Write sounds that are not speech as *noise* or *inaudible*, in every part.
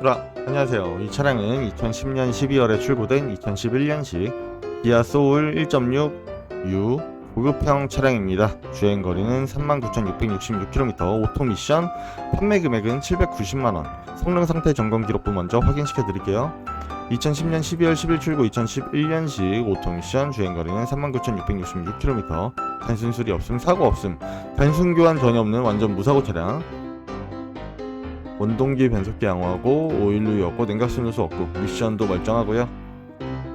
라 안녕하세요. 이 차량은 2010년 12월에 출고된 2011년식 기아 소울 1.6U 고급형 차량입니다. 주행 거리는 39,666km, 오토 미션, 판매 금액은 790만원, 성능 상태 점검 기록부 먼저 확인시켜 드릴게요. 2010년 12월 10일 출고 2011년식 오토 미션 주행 거리는 39,666km, 단순 수리 없음, 사고 없음, 단순 교환 전혀 없는 완전 무사고 차량. 원동기 변속기 양호하고 오일류 없고 냉각수누수 없고 미션도 멀쩡하고요.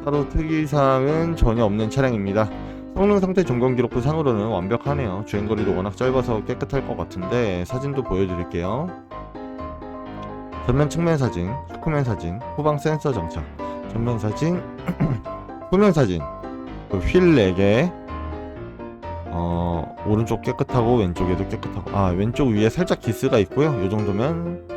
따로 특이사항은 전혀 없는 차량입니다. 성능 상태 점검 기록부 상으로는 완벽하네요. 주행거리도 워낙 짧아서 깨끗할 것 같은데 사진도 보여드릴게요. 전면 측면 사진, 후면 사진, 후방 센서 장착, 전면 사진, *clears throat* 후면 사진, 휠 4개, 어, 오른쪽 깨끗하고 왼쪽에도 깨끗하고 아 왼쪽 위에 살짝 기스가 있고요. 이 정도면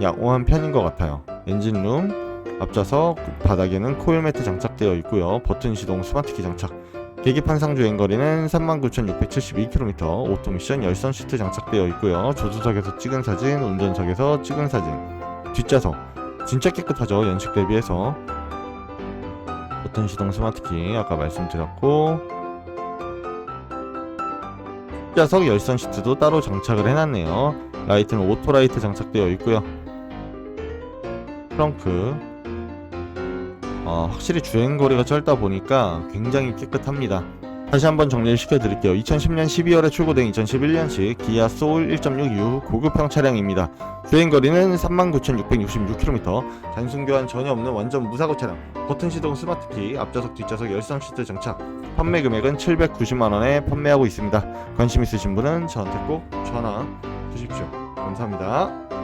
양호한 편인 것 같아요. 엔진룸 앞좌석 바닥에는 코일 매트 장착되어 있고요. 버튼 시동 스마트키 장착. 계기판 상 주 행거리는 39,672km 오토 미션 열선 시트 장착되어 있고요. 조수석에서 찍은 사진 운전석에서 찍은 사진. 뒷좌석. 진짜 깨끗하죠 연식 대비해서. 버튼 시동 스마트키 아까 말씀드렸고 뒷좌석 열선 시트도 따로 장착을 해놨네요. 라이트는 오토라이트 장착되어 있고요. 트렁크 어, 확실히 주행거리가 짧다 보니까 굉장히 깨끗합니다. 다시 한번 정리를 시켜 드릴게요. 2010년 12월에 출고된 2011년식 기아 소울 1.6U 고급형 차량입니다. 주행 거리는 39,666km, 단순 교환 전혀 없는 완전 무사고 차량, 버튼 시동 스마트키, 앞좌석 뒷좌석 열선 시트 장착, 판매 금액은 790만 원에 판매하고 있습니다. 관심 있으신 분은 저한테 꼭 전화 주십시오. 감사합니다.